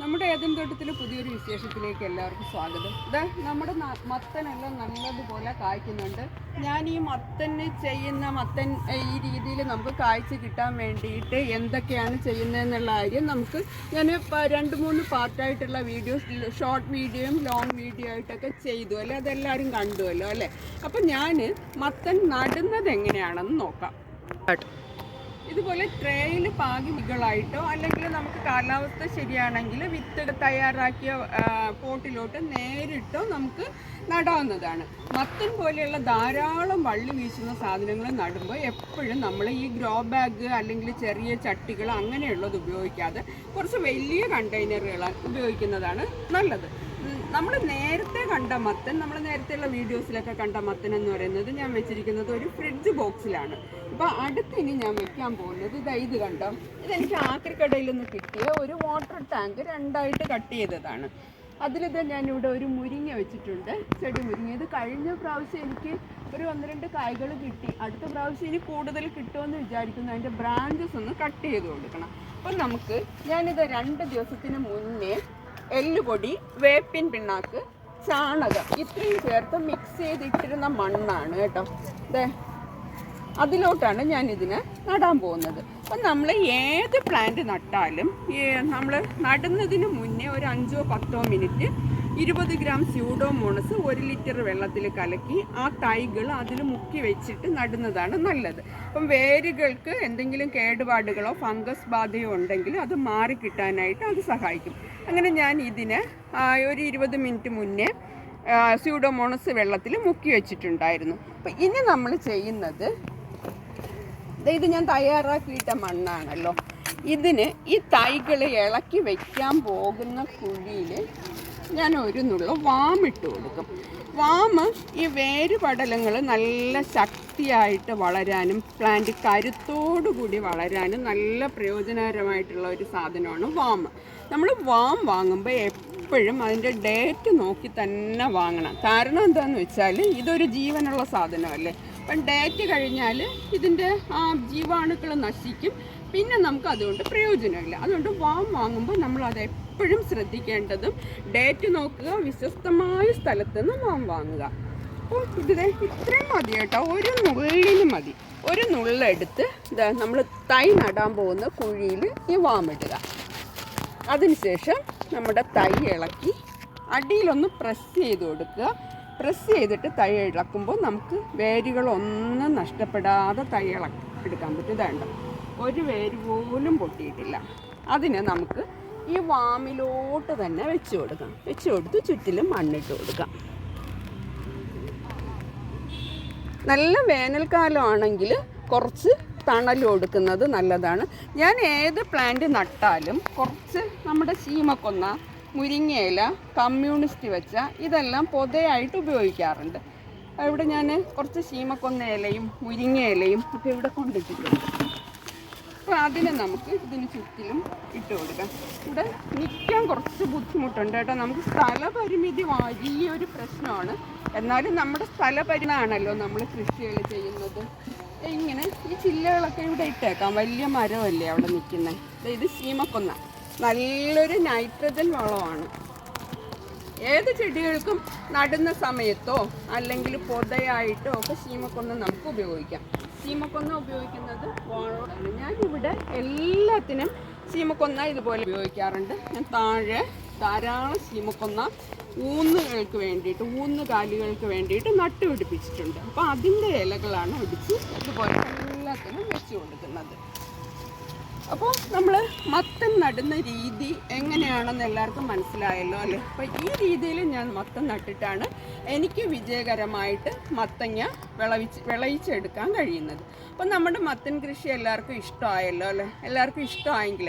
നമ്മുടെ ഏതൻ തോട്ടത്തിലെ പുതിയൊരു വിശേഷത്തിലേക്ക് എല്ലാവർക്കും സ്വാഗതം. ഇത് നമ്മുടെ മത്തനെല്ലാം നല്ലതുപോലെ കായ്ക്കുന്നുണ്ട്. ഞാൻ ഈ മത്തന് ചെയ്യുന്ന മത്തൻ ഈ രീതിയിൽ നമുക്ക് കാഴ്ച കിട്ടാൻ വേണ്ടിയിട്ട് എന്തൊക്കെയാണ് ചെയ്യുന്നതെന്നുള്ള കാര്യം നമുക്ക് ഞാൻ രണ്ട് മൂന്ന് പാർട്ടായിട്ടുള്ള വീഡിയോസ് ഷോർട്ട് വീഡിയോയും ലോങ് വീഡിയോ ആയിട്ടൊക്കെ ചെയ്തു അല്ലേ? അതെല്ലാവരും കണ്ടുവല്ലോ അല്ലേ അപ്പം ഞാൻ മത്തൻ നടുന്നത് എങ്ങനെയാണെന്ന് നോക്കാം. ഇതുപോലെ ട്രേയിൽ പാകി വികളായിട്ടോ അല്ലെങ്കിൽ നമുക്ക് കാലാവസ്ഥ ശരിയാണെങ്കിൽ വിത്ത് തയ്യാറാക്കിയ പോട്ടിലോട്ട് നേരിട്ടോ നമുക്ക് നടാവുന്നതാണ്. മത്തൻ പോലെയുള്ള ധാരാളം വള്ളി വീശുന്ന സാധനങ്ങൾ നടുമ്പോൾ എപ്പോഴും നമ്മൾ ഈ ഗ്രോ ബാഗ് അല്ലെങ്കിൽ ചെറിയ ചട്ടികൾ അങ്ങനെയുള്ളത് ഉപയോഗിക്കാതെ കുറച്ച് വലിയ കണ്ടെയ്നറുകൾ ഉപയോഗിക്കുന്നതാണ് നല്ലത്. നമ്മൾ നേരത്തെ കണ്ട മത്തൻ നമ്മൾ നേരത്തെയുള്ള വീഡിയോസിലൊക്കെ കണ്ട മത്തൻ എന്ന് പറയുന്നത് ഞാൻ വെച്ചിരിക്കുന്നത് ഒരു ഫ്രിഡ്ജ് ബോക്സിലാണ്. അപ്പോൾ അടുത്ത് ഇനി ഞാൻ വെക്കാൻ പോകുന്നത് ഇതാ ഇത് കണ്ടോ? ഇതെനിക്ക് ആക്രിക്കടയിൽ നിന്ന് കിട്ടിയ ഒരു വാട്ടർ ടാങ്ക് രണ്ടായിട്ട് കട്ട് ചെയ്തതാണ്. അതിലിത് ഞാനിവിടെ ഒരു മുരിങ്ങ വെച്ചിട്ടുണ്ട്. ചെടി മുരിങ്ങ. ഇത് കഴിഞ്ഞ പ്രാവശ്യം എനിക്ക് ഒരു ഒന്ന് രണ്ട് കായ്കൾ കിട്ടി. അടുത്ത പ്രാവശ്യം ഇനി കൂടുതൽ കിട്ടുമെന്ന് വിചാരിക്കുന്നു. അതിന്റെ ബ്രാഞ്ചസ് ഒന്ന് കട്ട് ചെയ്ത് കൊടുക്കണം. അപ്പം നമുക്ക് ഞാനിത് രണ്ട് ദിവസത്തിന് മുന്നേ എല്ലുപൊടി വേപ്പിൻ പിണ്ണാക്ക് ചാണകം ഇത്രയും ചേർത്ത് മിക്സ് ചെയ്തിട്ടിരുന്ന മണ്ണാണ് കേട്ടോ. ദേ അതിലോട്ടാണ് ഞാൻ ഇതിനെ നടാൻ പോകുന്നത്. അപ്പം നമ്മൾ ഏത് പ്ലാന്റ് നട്ടാലും നമ്മൾ നടുന്നതിന് മുന്നേ ഒരു അഞ്ചോ പത്തോ മിനിറ്റ് ഇരുപത് ഗ്രാം സ്യൂഡോമോണസ് ഒരു ലിറ്റർ വെള്ളത്തിൽ കലക്കി ആ തൈകൾ അതിൽ മുക്കി വെച്ചിട്ട് നടുന്നതാണ് നല്ലത്. അപ്പം വേരുകൾക്ക് എന്തെങ്കിലും കേടുപാടുകളോ ഫംഗസ് ബാധയോ ഉണ്ടെങ്കിൽ അത് മാറി കിട്ടാനായിട്ട് അത് സഹായിക്കും. അങ്ങനെ ഞാൻ ഇതിന് ഒരു ഇരുപത് മിനിറ്റ് മുന്നേ സ്യൂഡോമോണസ് വെള്ളത്തിൽ മുക്കി വെച്ചിട്ടുണ്ടായിരുന്നു. അപ്പം ഇനി നമ്മൾ ചെയ്യുന്നത് ഇത് ഞാൻ തയ്യാറാക്കിയിട്ട മണ്ണാണല്ലോ. ഇതിന് ഈ തൈകൾ ഇളക്കി വയ്ക്കാൻ പോകുന്ന കുഴിയിൽ ഞാൻ ഒരു നുള്ള വാമിട്ട് കൊടുക്കും. വാമ് ഈ വേരുപടലങ്ങൾ നല്ല ശക്തിയായിട്ട് വളരാനും പ്ലാന്റ് കരുത്തോടുകൂടി വളരാനും നല്ല പ്രയോജനകരമായിട്ടുള്ള ഒരു സാധനമാണ് വാമ് നമ്മൾ വാം വാങ്ങുമ്പോൾ എപ്പോഴും അതിന്റെ ഡേറ്റ് നോക്കി തന്നെ വാങ്ങണം. കാരണം എന്താണെന്ന് വെച്ചാൽ ഇതൊരു ജീവനുള്ള സാധനമല്ലേ? അപ്പം ഡേറ്റ് കഴിഞ്ഞാൽ ഇതിന്റെ ആ ജീവാണുക്കൾ നശിക്കും. പിന്നെ നമുക്ക് അതുകൊണ്ട് പ്രയോജനമില്ല. അതുകൊണ്ട് വാം വാങ്ങുമ്പോൾ നമ്മൾ അത് എപ്പോഴും ശ്രദ്ധിക്കേണ്ടതും ഡേറ്റ് നോക്കുക വിശ്വസ്തമായ സ്ഥലത്ത് നിന്ന് വാം വാങ്ങുക. അപ്പോൾ ഇത് ദേ ഇത്രയും മതി കേട്ടോ. ഒരു നുള്ളിന് മതി. ഒരു നുള്ളെടുത്ത് ഇതാ നമ്മൾ തൈ നടാൻ പോകുന്ന കുഴിയിൽ ഈ വാമിടുക അതിനുശേഷം നമ്മുടെ തൈ ഇളക്കി അടിയിലൊന്ന് പ്രസ് ചെയ്ത് കൊടുക്കുക. പ്രസ് ചെയ്തിട്ട് തൈ ഇളക്കുമ്പോൾ നമുക്ക് വേരുകളൊന്നും നഷ്ടപ്പെടാതെ തൈ ഇളക്കി എടുക്കാൻ പറ്റും ഇതാണ്ട് ഒരു വേര് പോലും പൊട്ടിയിട്ടില്ല. അതിനെ നമുക്ക് ഈ വാമിലോട്ട് തന്നെ വെച്ച് കൊടുക്കാം. വെച്ച് കൊടുത്ത് ചുറ്റിലും മണ്ണിട്ട് കൊടുക്കാം. നല്ല വേനൽക്കാലമാണെങ്കിൽ കുറച്ച് തണൽ കൊടുക്കുന്നത് നല്ലതാണ്. ഞാൻ ഏത് പ്ലാന്റ് നട്ടാലും കുറച്ച് നമ്മുടെ ശീമക്കൊന്ന മുരിങ്ങയില കമ്മ്യൂണിസ്റ്റ് വെച്ച ഇതെല്ലാം പൊതയായിട്ട് ഉപയോഗിക്കാറുണ്ട്. ഇവിടെ ഞാൻ കുറച്ച് ശീമക്കൊന്ന ഇലയും മുരിങ്ങ ഇലയും ഒക്കെ ഇവിടെ കൊണ്ടിട്ടിട്ടുണ്ട്. അപ്പോൾ അതിനെ നമുക്ക് ഇതിന് ചുറ്റിലും ഇട്ട് കൊടുക്കാം. ഇവിടെ നിൽക്കാൻ കുറച്ച് ബുദ്ധിമുട്ടുണ്ട് കേട്ടോ. നമുക്ക് സ്ഥലപരിമിതി വലിയൊരു പ്രശ്നമാണ്. എന്നാലും നമ്മുടെ സ്ഥലപരിമാണല്ലോ നമ്മൾ കൃഷികൾ ചെയ്യുന്നത്. ഇങ്ങനെ ഈ ചില്ലകളൊക്കെ ഇവിടെ ഇട്ടേക്കാം. വലിയ മരമല്ലേ അവിടെ നിൽക്കുന്നത് ഇത് ശീമക്കൊന്ന. നല്ലൊരു നൈട്രജൻ വളമാണ്. ഏത് ചെടികൾക്കും നടുന്ന സമയത്തോ അല്ലെങ്കിൽ പൊതയായിട്ടോ ഒക്കെ ശീമക്കൊന്ന നമുക്ക് ഉപയോഗിക്കാം. ശീമക്കൊന്ന ഉപയോഗിക്കുന്നത് ഞാനിവിടെ എല്ലാത്തിനും ശീമക്കൊന്ന ഇതുപോലെ ഉപയോഗിക്കാറുണ്ട്. ഞാൻ താഴെ ധാരാളം ശീമക്കൊന്ന ഊന്നുകൾക്ക് വേണ്ടിയിട്ട് ഊന്നുകാലികൾക്ക് വേണ്ടിയിട്ട് നട്ടുപിടിപ്പിച്ചിട്ടുണ്ട് അപ്പോൾ അതിന്റെ ഇലകളാണ് ഒടിച്ച് ഇതുപോലെ എല്ലാത്തിനും വെച്ച് കൊടുക്കുന്നത്. അപ്പോൾ നമ്മൾ മത്തം നടുന്ന രീതി എങ്ങനെയാണെന്ന് എല്ലാവർക്കും മനസ്സിലായല്ലോ അല്ലേ? അപ്പോൾ ഈ രീതിയിൽ ഞാൻ മത്തം നട്ടിട്ടാണ് എനിക്ക് വിജയകരമായിട്ട് മത്തങ്ങ വിളവിച്ച് വിളയിച്ചെടുക്കാൻ കഴിയുന്നത്. അപ്പോൾ നമ്മുടെ മത്തൻ കൃഷി എല്ലാവർക്കും ഇഷ്ടമായല്ലോ അല്ലേ? എല്ലാവർക്കും ഇഷ്ടമായെങ്കിൽ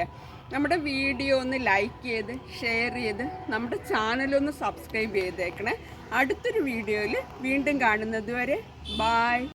നമ്മുടെ വീഡിയോ ഒന്ന് ലൈക്ക് ചെയ്ത് ഷെയർ ചെയ്ത് നമ്മുടെ ചാനലൊന്ന് സബ്സ്ക്രൈബ് ചെയ്തേക്കണേ. അടുത്തൊരു വീഡിയോയിൽ വീണ്ടും കാണുന്നത് വരെ ബായ്